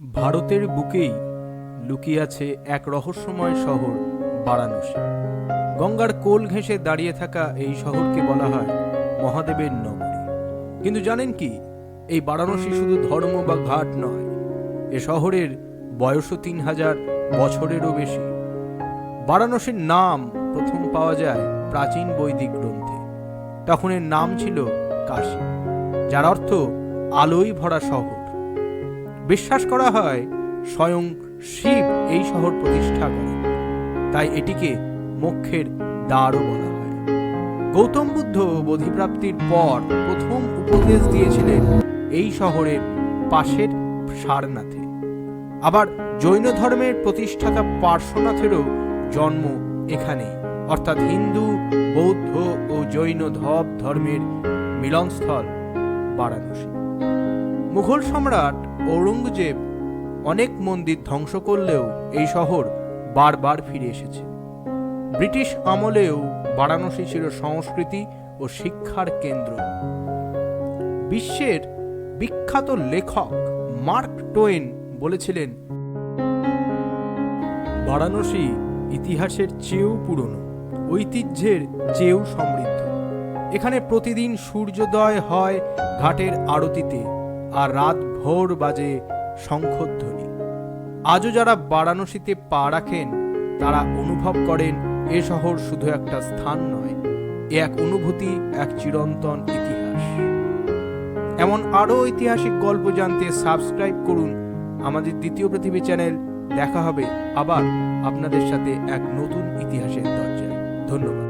ভারতের বুকেই লুকিয়ে আছে এক রহস্যময় শহর, বারাণসী। গঙ্গার কোল ঘেঁষে দাঁড়িয়ে থাকা এই শহরকে বলা হয় মহাদেবের নগরী। কিন্তু জানেন কি, এই বারাণসী শুধু ধর্ম বা ঘাট নয়, এ শহরের বয়সও তিন হাজার বছরেরও বেশি। বারাণসীর নাম প্রথম পাওয়া যায় প্রাচীন বৈদিক গ্রন্থে। তখন এর নাম ছিল কাশী, যার অর্থ আলোয় ভরা শহর। বিশ্বাস করা হয়, স্বয়ং শিব এই শহর প্রতিষ্ঠা করেন। তাই এটিকে মোক্ষের দ্বারও বলা হয়। গৌতম বুদ্ধ বোধিপ্রাপ্তির পর প্রথম উপদেশ দিয়েছিলেন এই শহরের পাশের সারনাথে। আবার জৈন ধর্মের প্রতিষ্ঠাতা পার্শ্বনাথেরও জন্ম এখানেই অর্থাৎ হিন্দু, বৌদ্ধ ও জৈন ধব ধর্মের মিলনস্থল বারাণসী। মুঘল সম্রাট ঔরঙ্গজেব অনেক মন্দির ধ্বংস করলেও এই শহর বারবার ফিরে এসেছে। ব্রিটিশ আমলেও বারাণসী ছিল সংস্কৃতি ও শিক্ষার কেন্দ্র। বিশ্বের বিখ্যাত লেখক মার্ক টোয়েন বলেছিলেন, বারাণসী ইতিহাসের চেয়েও পুরনো, ঐতিহ্যের চেয়েও সমৃদ্ধ। এখানে প্রতিদিন সূর্যোদয় হয় ঘাটের আরতিতে। আর রাত ভোর বাজে শঙ্খধ্বনি। আজও যারা বারাণসীতে পা রাখেন, তারা অনুভব করেন, এ শহর শুধু একটা স্থান নয়, এ এক অনুভূতি, এক চিরন্তন ইতিহাস। এমন আরও ঐতিহাসিক গল্প জানতে সাবস্ক্রাইব করুন আমাদের দ্বিতীয় পৃথিবী চ্যানেল। দেখা হবে আবার আপনাদের সাথে এক নতুন ইতিহাসের দরজায়। ধন্যবাদ।